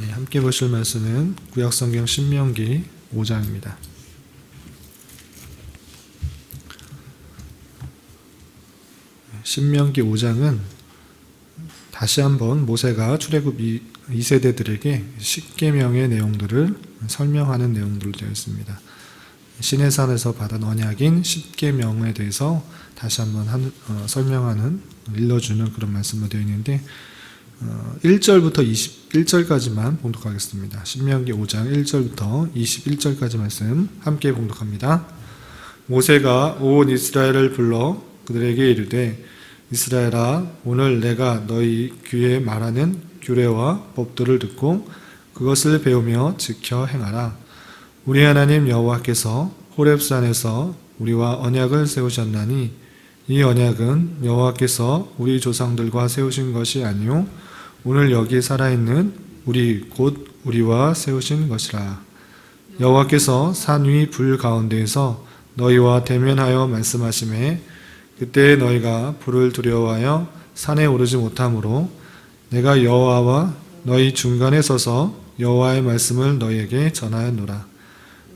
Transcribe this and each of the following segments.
예, 함께 보실 말씀은 구약성경 신명기 5장입니다. 신명기 5장은 다시 한번 모세가 출애굽 2세대들에게 십계명의 내용들을 설명하는 내용들로 되어 있습니다. 시내산에서 받은 언약인 십계명에 대해서 다시 한번 한, 어, 설명하는 일러주는 그런 말씀으로 되어 있는데 어, 1절부터 21절까지만 봉독하겠습니다. 신명기 5장 1절부터 21절까지 말씀 함께 봉독합니다. 모세가 온 이스라엘을 불러 그들에게 이르되 이스라엘아 오늘 내가 너희 귀에 말하는 규례와 법도를 듣고 그것을 배우며 지켜 행하라. 우리 하나님 여호와께서 호렙산에서 우리와 언약을 세우셨나니 이 언약은 여호와께서 우리 조상들과 세우신 것이 아니요 오늘 여기 살아있는 우리 곧 우리와 세우신 것이라. 여호와께서 산 위 불 가운데에서 너희와 대면하여 말씀하심에 그때 너희가 불을 두려워하여 산에 오르지 못하므로 내가 여호와와 너희 중간에 서서 여호와의 말씀을 너희에게 전하였노라.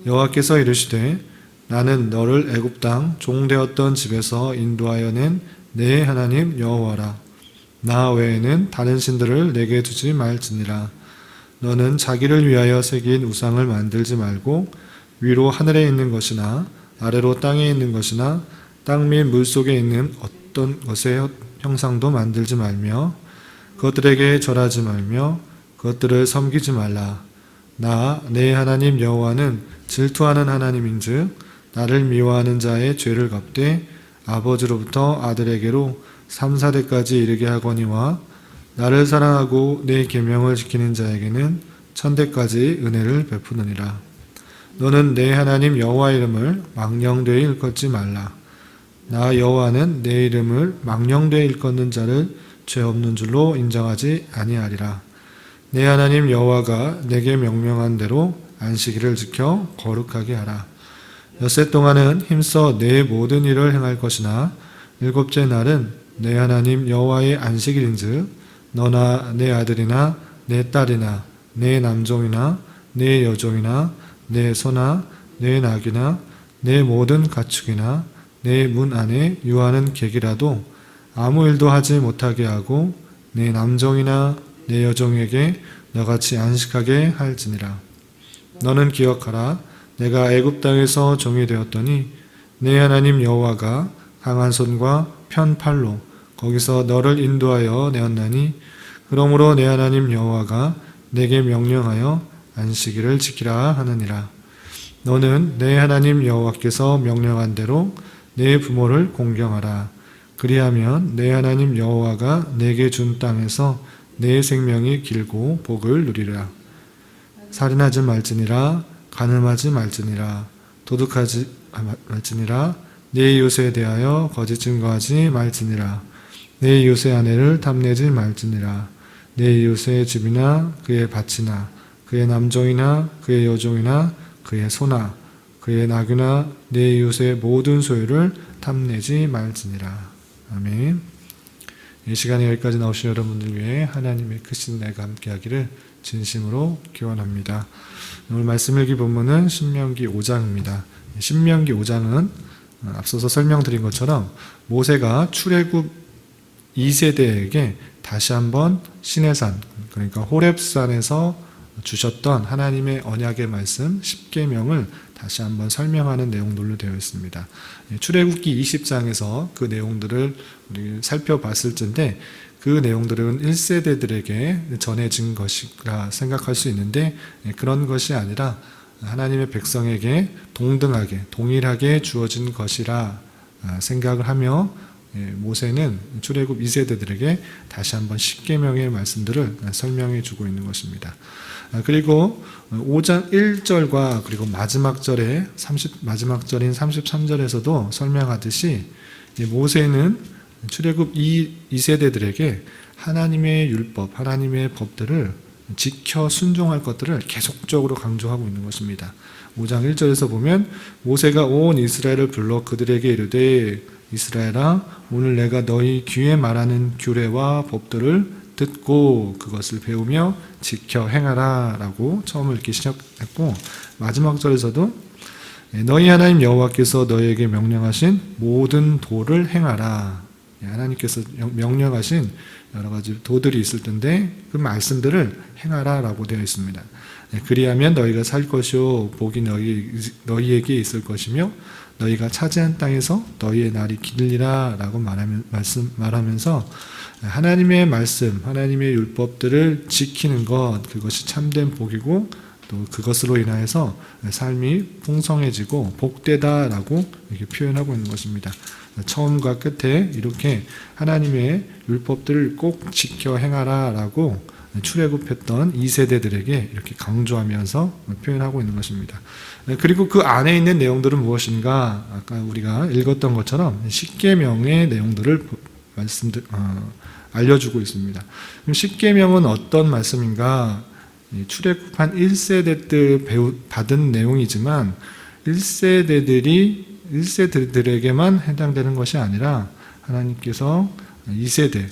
여호와께서 이르시되 나는 너를 애굽 땅 종되었던 집에서 인도하여 낸 내 하나님 여호와라. 나 외에는 다른 신들을 내게 두지 말지니라. 너는 자기를 위하여 새긴 우상을 만들지 말고 위로 하늘에 있는 것이나 아래로 땅에 있는 것이나 땅 및 물 속에 있는 어떤 것의 형상도 만들지 말며 그것들에게 절하지 말며 그것들을 섬기지 말라. 나 내 하나님 여호와는 질투하는 하나님인즉 나를 미워하는 자의 죄를 갚되 아버지로부터 아들에게로 3, 4대까지 이르게 하거니와 나를 사랑하고 내 계명을 지키는 자에게는 천대까지 은혜를 베푸느니라. 너는 내 하나님 여호와 이름을 망령되이 일컫지 말라. 나 여호와는 내 이름을 망령되이 일컫는 자를 죄 없는 줄로 인정하지 아니하리라. 내 하나님 여호와가 내게 명령한 대로 안식일을 지켜 거룩하게 하라. 엿새 동안은 힘써 내 모든 일을 행할 것이나 일곱째 날은 내 하나님 여호와의 안식일인즉 너나 내 아들이나 내 딸이나 내 남종이나 내 여종이나 내 소나 내 낙이나 내 모든 가축이나 내 문 안에 유하는 객이라도 아무 일도 하지 못하게 하고 내 남종이나 내 여종에게 너같이 안식하게 할지니라. 너는 기억하라. 내가 애굽 땅에서 종이 되었더니 내 하나님 여호와가 강한 손과 편 팔로 거기서 너를 인도하여 내었나니 그러므로 내 하나님 여호와가 내게 명령하여 안식일을 지키라 하느니라. 너는 내 하나님 여호와께서 명령한 대로 내 부모를 공경하라. 그리하면 내 하나님 여호와가 내게 준 땅에서 내 생명이 길고 복을 누리라. 살인하지 말지니라 가늠하지 말지니라 도둑하지 말지니라 내 이웃에 대하여 거짓 증거하지 말지니라 내 이웃의 아내를 탐내지 말지니라 내 이웃의 집이나 그의 밭이나 그의 남종이나 그의 여종이나 그의 소나 그의 나귀나 내 이웃의 모든 소유를 탐내지 말지니라 아멘 이 시간에 여기까지 나오신 여러분들 위해 하나님의 크신 내가 함께하기를 진심으로 기원합니다. 오늘 말씀 일기 본문은 신명기 5장입니다. 신명기 5장은 앞서서 설명드린 것처럼 모세가 출애굽 2세대에게 다시 한번 시내산 그러니까 호렙산에서 주셨던 하나님의 언약의 말씀 10계명을 다시 한번 설명하는 내용들로 되어 있습니다. 출애굽기 20장에서 그 내용들을 우리 살펴봤을 텐데 그 내용들은 1세대들에게 전해진 것이라 생각할 수 있는데 그런 것이 아니라 하나님의 백성에게 동등하게 동일하게 주어진 것이라 생각을 하며 모세는 출애굽 2세대들에게 다시 한번 10계명의 말씀들을 설명해 주고 있는 것입니다. 그리고 5장 1절과 그리고 마지막 절에 30 마지막 절인 33절에서도 설명하듯이 모세는 출애굽 2, 2세대들에게 하나님의 율법, 하나님의 법들을 지켜 순종할 것들을 계속적으로 강조하고 있는 것입니다. 5장 1절에서 보면 모세가 온 이스라엘을 불러 그들에게 이르되 이스라엘아 오늘 내가 너희 귀에 말하는 규례와 법들을 듣고 그것을 배우며 지켜 행하라라고 처음을 읽기 시작했고 마지막 절에서도 예, 너희 하나님 여호와께서 너희에게 명령하신 모든 도를 행하라. 예, 하나님께서 명령하신 여러 가지 도들이 있을 텐데 그 말씀들을 행하라라고 되어 있습니다. 예, 그리하면 너희가 살 것이요 복이 너희 너희에게 있을 것이며 너희가 차지한 땅에서 너희의 날이 길리라라고 말하면 말씀 말하면서 하나님의 말씀, 하나님의 율법들을 지키는 것 그것이 참된 복이고 또 그것으로 인하여서 삶이 풍성해지고 복되다라고 이렇게 표현하고 있는 것입니다. 처음과 끝에 이렇게 하나님의 율법들을 꼭 지켜 행하라라고 출애굽했던 2세대들에게 이렇게 강조하면서 표현하고 있는 것입니다. 그리고 그 안에 있는 내용들은 무엇인가? 아까 우리가 읽었던 것처럼 십계명의 내용들을 말씀들 어, 알려주고 있습니다. 십계명은 어떤 말씀인가? 출애굽한 1세대 때 배우, 받은 내용이지만 1세대들이 1세대들에게만 해당되는 것이 아니라 하나님께서 2세대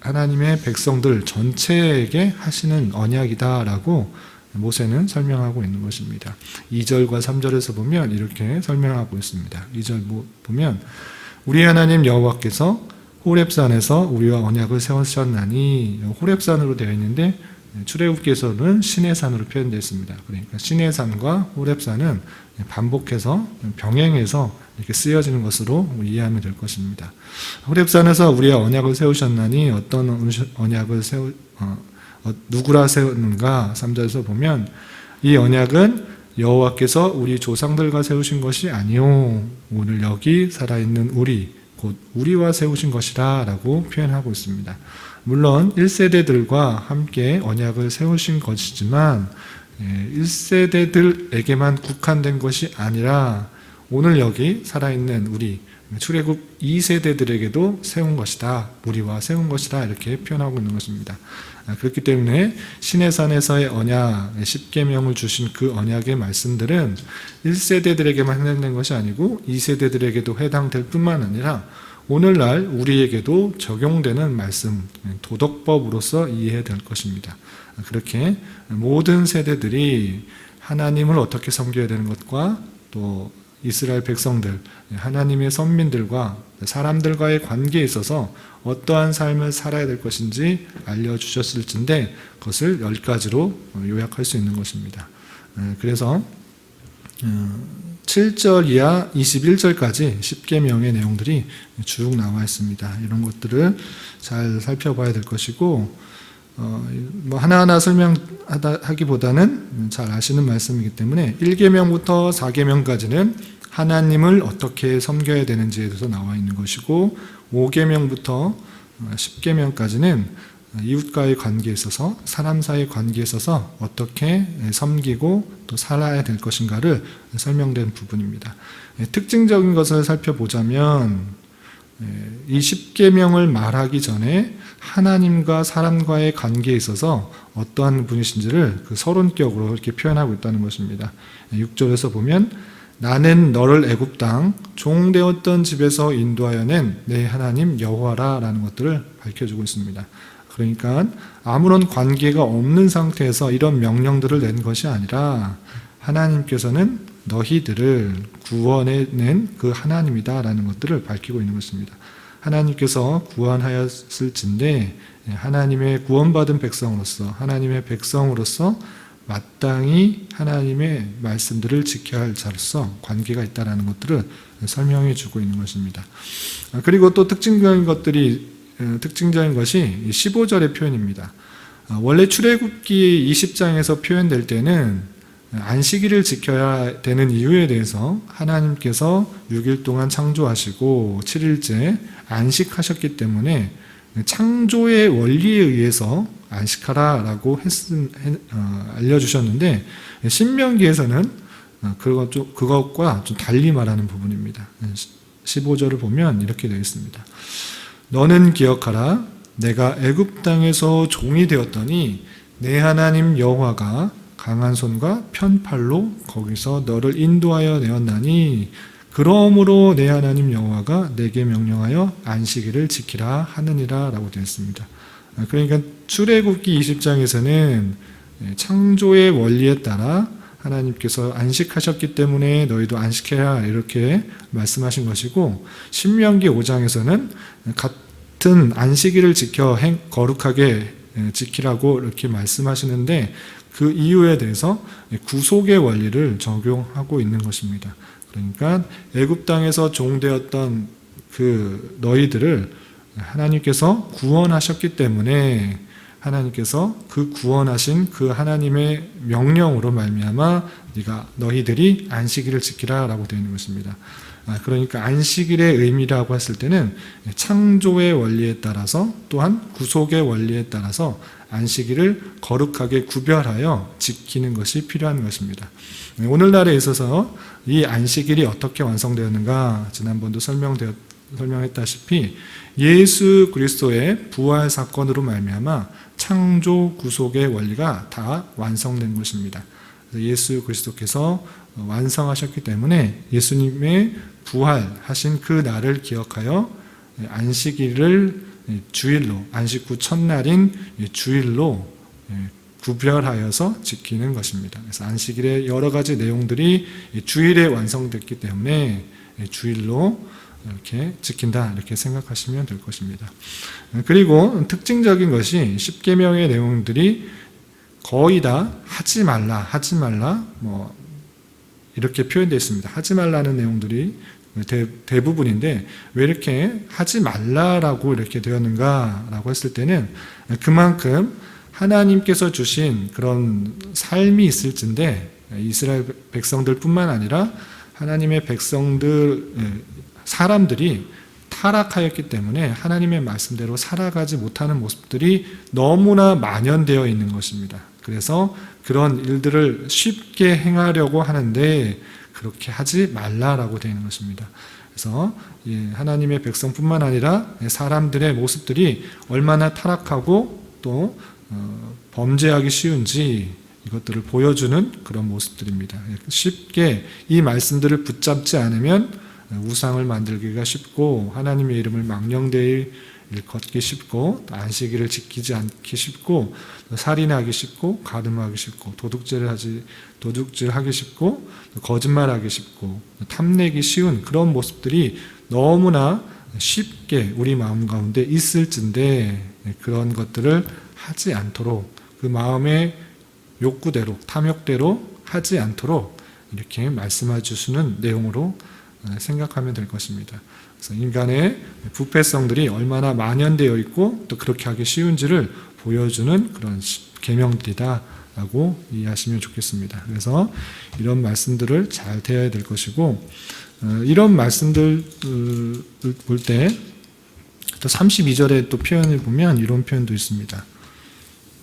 하나님의 백성들 전체에게 하시는 언약이다라고 모세는 설명하고 있는 것입니다. 2절과 3절에서 보면 이렇게 설명하고 있습니다. 2절 보면 우리 하나님 여호와께서 호렙산에서 우리와 언약을 세우셨나니 호렙산으로 되어 있는데 출애굽기에서는 시내산으로 표현되어 있습니다. 그러니까 시내산과 호렙산은 반복해서 병행해서 이렇게 쓰여지는 것으로 이해하면 될 것입니다. 호렙산에서 우리의 언약을 세우셨나니 어떤 언약을 세우 어, 어, 누구라 세우는가 3절에서 보면 이 언약은 여호와께서 우리 조상들과 세우신 것이 아니요 오늘 여기 살아있는 우리 곧 우리와 세우신 것이라라고 표현하고 있습니다. 물론 1세대들과 함께 언약을 세우신 것이지만 1세대들에게만 예, 국한된 것이 아니라 오늘 여기 살아있는 우리 출애굽 2세대들에게도 세운 것이다. 우리와 세운 것이다. 이렇게 표현하고 있는 것입니다. 아, 그렇기 때문에 시내산에서의 언약, 십계명을 주신 그 언약의 말씀들은 1세대들에게만 해당된 것이 아니고 2세대들에게도 해당될 뿐만 아니라 오늘날 우리에게도 적용되는 말씀, 도덕법으로서 이해될 것입니다. 그렇게 모든 세대들이 하나님을 어떻게 섬겨야 되는 것과 또 이스라엘 백성들, 하나님의 선민들과 사람들과의 관계에 있어서 어떠한 삶을 살아야 될 것인지 알려주셨을 텐데 그것을 열 가지로 요약할 수 있는 것입니다. 그래서 7절 이하 21절까지 10계명의 내용들이 쭉 나와 있습니다. 이런 것들을 잘 살펴봐야 될 것이고 어, 뭐 하나하나 설명하기보다는 잘 아시는 말씀이기 때문에 1계명부터 4계명까지는 하나님을 어떻게 섬겨야 되는지에 대해서 나와 있는 것이고 5계명부터 10계명까지는 이웃과의 관계에 있어서 사람 사이의 관계에 있어서 어떻게 섬기고 또 살아야 될 것인가를 설명된 부분입니다. 예, 특징적인 것을 살펴보자면 예, 이 십계명을 말하기 전에 하나님과 사람과의 관계에 있어서 어떠한 분이신지를 그 서론격으로 이렇게 표현하고 있다는 것입니다. 6절에서 예, 보면 나는 너를 애굽 땅 종되었던 집에서 인도하여 낸 내 하나님 여호와라라는 것들을 밝혀주고 있습니다. 그러니까 아무런 관계가 없는 상태에서 이런 명령들을 낸 것이 아니라 하나님께서는 너희들을 구원해낸 그 하나님이다라는 것들을 밝히고 있는 것입니다. 하나님께서 구원하였을진데 하나님의 구원받은 백성으로서 하나님의 백성으로서 마땅히 하나님의 말씀들을 지켜야 할 자로서 관계가 있다라는 것들을 설명해 주고 있는 것입니다. 그리고 또 특징적인 것들이 어, 특징적인 것이 15절의 표현입니다. 어, 원래 출애굽기 20장에서 표현될 때는 안식일을 지켜야 되는 이유에 대해서 하나님께서 6일 동안 창조하시고 7일째 안식하셨기 때문에 창조의 원리에 의해서 안식하라라고 했음, 어, 알려주셨는데 신명기에서는 좀, 그것과 좀 달리 말하는 부분입니다. 15절을 보면 이렇게 되어 있습니다. 너는 기억하라 내가 애굽 땅에서 종이 되었더니 내 하나님 여호와가 강한 손과 편팔로 거기서 너를 인도하여 내었나니 그러므로 내 하나님 여호와가 내게 명령하여 안식일을 지키라 하느니라라고 되어 있습니다. 아, 그러니까 출애굽기 20장에서는 창조의 원리에 따라 하나님께서 안식하셨기 때문에 너희도 안식해야 이렇게 말씀하신 것이고 신명기 5장에서는 같은 안식일을 지켜 행- 거룩하게 지키라고 이렇게 말씀하시는데 그 이유에 대해서 구속의 원리를 적용하고 있는 것입니다. 그러니까 애굽 땅에서 종되었던 그 너희들을 하나님께서 구원하셨기 때문에 하나님께서 그 구원하신 그 하나님의 명령으로 말미암아 네가 너희들이 안식일을 지키라라고 되어 있는 것입니다. 아, 그러니까 안식일의 의미라고 했을 때는 창조의 원리에 따라서 또한 구속의 원리에 따라서 안식일을 거룩하게 구별하여 지키는 것이 필요한 것입니다. 네, 오늘날에 있어서 이 안식일이 어떻게 완성되었는가 지난번도 설명되었, 설명했다시피 예수 그리스도의 부활 사건으로 말미암아 창조 구속의 원리가 다 완성된 것입니다. 예수 그리스도께서 완성하셨기 때문에 예수님의 부활하신 그 날을 기억하여 안식일을 주일로 안식 후 첫날인 주일로 구별하여서 지키는 것입니다. 그래서 안식일의 여러 가지 내용들이 주일에 완성됐기 때문에 주일로 이렇게 지킨다 이렇게 생각하시면 될 것입니다. 그리고 특징적인 것이 십계명의 내용들이 거의 다 하지 말라, 하지 말라, 뭐 이렇게 표현되어 있습니다. 하지 말라는 내용들이 대, 대부분인데 왜 이렇게 하지 말라라고 이렇게 되었는가라고 했을 때는 그만큼 하나님께서 주신 그런 삶이 있을진데 이스라엘 백성들뿐만 아니라 하나님의 백성들 사람들이 타락하였기 때문에 하나님의 말씀대로 살아가지 못하는 모습들이 너무나 만연되어 있는 것입니다. 그래서 그런 일들을 쉽게 행하려고 하는데 그렇게 하지 말라라고 되어 있는 것입니다. 그래서 하나님의 백성뿐만 아니라 사람들의 모습들이 얼마나 타락하고 또 어, 범죄하기 쉬운지 이것들을 보여주는 그런 모습들입니다. 쉽게 이 말씀들을 붙잡지 않으면 우상을 만들기가 쉽고 하나님의 이름을 망령되이 걷기 쉽고 안식일을 지키지 않기 쉽고 살인하기 쉽고 가늠하기 쉽고 도둑질을 하지 도둑질하기 쉽고 거짓말하기 쉽고 탐내기 쉬운 그런 모습들이 너무나 쉽게 우리 마음 가운데 있을진데 그런 것들을 하지 않도록 그 마음의 욕구대로 탐욕대로 하지 않도록 이렇게 말씀해 주시는 내용으로 생각하면 될 것입니다. 그래서 인간의 부패성들이 얼마나 만연되어 있고 또 그렇게 하기 쉬운지를 보여주는 그런 계명들이다라고 이해하시면 좋겠습니다. 그래서 이런 말씀들을 잘 대해야 될 것이고 어, 이런 말씀들 볼때 또 32절에 또 표현을 보면 이런 표현도 있습니다.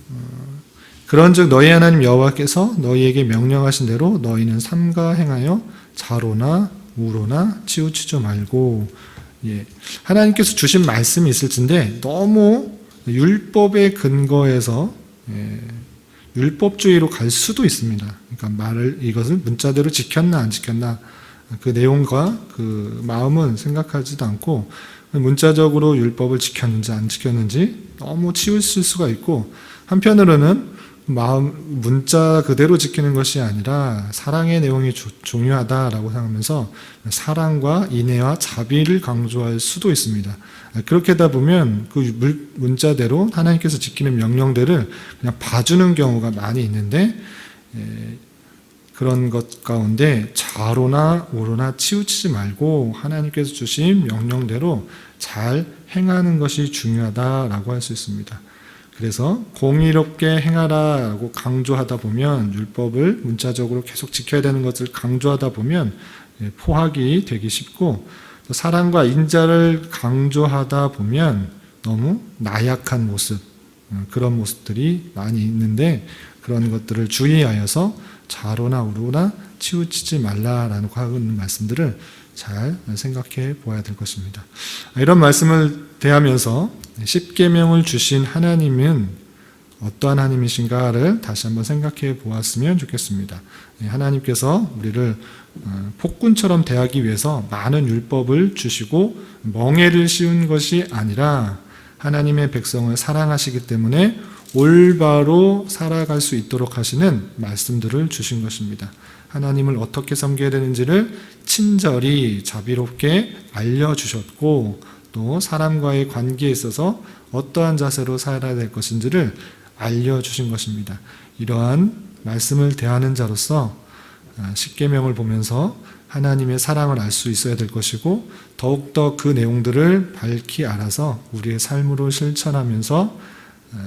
어, 그런즉 너희 하나님 여호와께서 너희에게 명령하신 대로 너희는 삼가 행하여 자로나 우로나 치우치지 말고 예. 하나님께서 주신 말씀이 있을진데 너무 율법의 근거에서 예, 율법주의로 갈 수도 있습니다. 그러니까 말을 이것을 문자대로 지켰나 안 지켰나 그 내용과 그 마음은 생각하지도 않고 문자적으로 율법을 지켰는지 안 지켰는지 너무 치우칠 수가 있고 한편으로는 마음 문자 그대로 지키는 것이 아니라 사랑의 내용이 주, 중요하다라고 생각하면서 사랑과 인애와 자비를 강조할 수도 있습니다. 그렇게 하다 보면 그 문자대로 하나님께서 지키는 명령들을 그냥 봐주는 경우가 많이 있는데 그런 것 가운데 좌로나 우로나 치우치지 말고 하나님께서 주신 명령대로 잘 행하는 것이 중요하다라고 할 수 있습니다. 그래서 공의롭게 행하라고 강조하다 보면 율법을 문자적으로 계속 지켜야 되는 것을 강조하다 보면 예, 포악이 되기 쉽고 사랑과 인자를 강조하다 보면 너무 나약한 모습 어, 그런 모습들이 많이 있는데 그런 것들을 주의하여서 자로나 우로나 치우치지 말라라는 하는 말씀들을 잘 생각해 보아야 될 것입니다. 이런 말씀을 대하면서 십계명을 주신 하나님은 어떠한 하나님이신가를 다시 한번 생각해 보았으면 좋겠습니다. 예, 하나님께서 우리를 어, 폭군처럼 대하기 위해서 많은 율법을 주시고 멍해를 씌운 것이 아니라 하나님의 백성을 사랑하시기 때문에 올바로 살아갈 수 있도록 하시는 말씀들을 주신 것입니다. 하나님을 어떻게 섬겨야 되는지를 친절히 자비롭게 알려주셨고 또 사람과의 관계에 있어서 어떠한 자세로 살아야 될 것인지를 알려주신 것입니다. 이러한 말씀을 대하는 자로서 아, 십계명을 보면서 하나님의 사랑을 알 수 있어야 될 것이고 더욱더 그 내용들을 밝히 알아서 우리의 삶으로 실천하면서 에,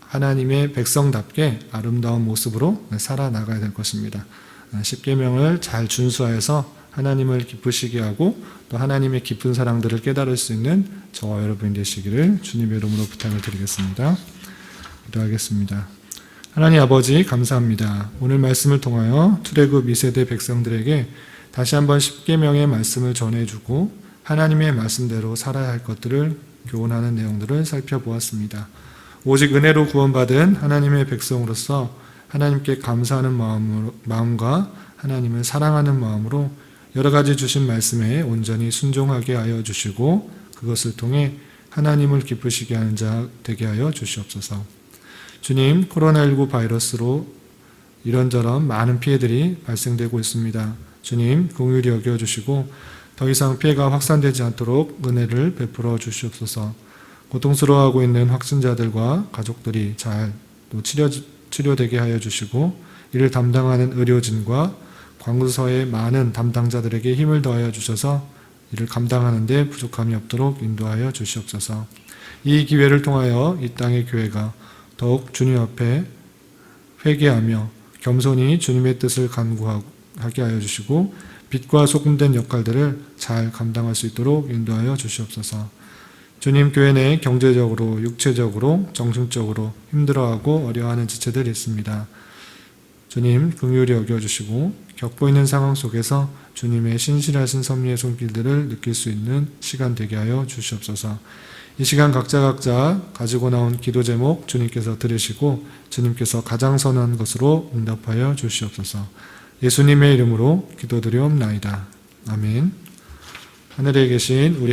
하나님의 백성답게 아름다운 모습으로 살아나가야 될 것입니다. 아, 십계명을 잘 준수하여서 하나님을 기쁘시게 하고 또 하나님의 깊은 사랑들을 깨달을 수 있는 저와 여러분이 되시기를 주님의 이름으로 부탁을 드리겠습니다. 기도하겠습니다. 하나님 아버지 감사합니다. 오늘 말씀을 통하여 출애굽 2세대 백성들에게 다시 한번 십계명의 말씀을 전해주고 하나님의 말씀대로 살아야 할 것들을 교훈하는 내용들을 살펴보았습니다. 오직 은혜로 구원받은 하나님의 백성으로서 하나님께 감사하는 마음으로, 마음과 하나님을 사랑하는 마음으로 여러 가지 주신 말씀에 온전히 순종하게 하여 주시고 그것을 통해 하나님을 기쁘시게 하는 자 되게 하여 주시옵소서. 주님, 코로나19 바이러스로 이런저런 많은 피해들이 발생되고 있습니다. 주님, 공유리 여겨 주시고 더 이상 피해가 확산되지 않도록 은혜를 베풀어 주시옵소서. 고통스러워하고 있는 확진자들과 가족들이 잘 또 치료, 치료되게 하여 주시고 이를 담당하는 의료진과 광구서의 많은 담당자들에게 힘을 더하여 주셔서 이를 감당하는데 부족함이 없도록 인도하여 주시옵소서. 이 기회를 통하여 이 땅의 교회가 더욱 주님 앞에 회개하며 겸손히 주님의 뜻을 간구하게 하여 주시고 빛과 소금된 역할들을 잘 감당할 수 있도록 인도하여 주시옵소서. 주님 교회 내 경제적으로, 육체적으로, 정신적으로 힘들어하고 어려워하는 지체들이 있습니다. 주님 긍휼히 여겨 주시고 겪고 있는 상황 속에서 주님의 신실하신 섭리의 손길들을 느낄 수 있는 시간 되게 하여 주시옵소서. 이 시간 각자 각자 가지고 나온 기도 제목 주님께서 들으시고 주님께서 가장 선한 것으로 응답하여 주시옵소서. 예수님의 이름으로 기도드리옵나이다. 아멘. 하늘에 계신 우리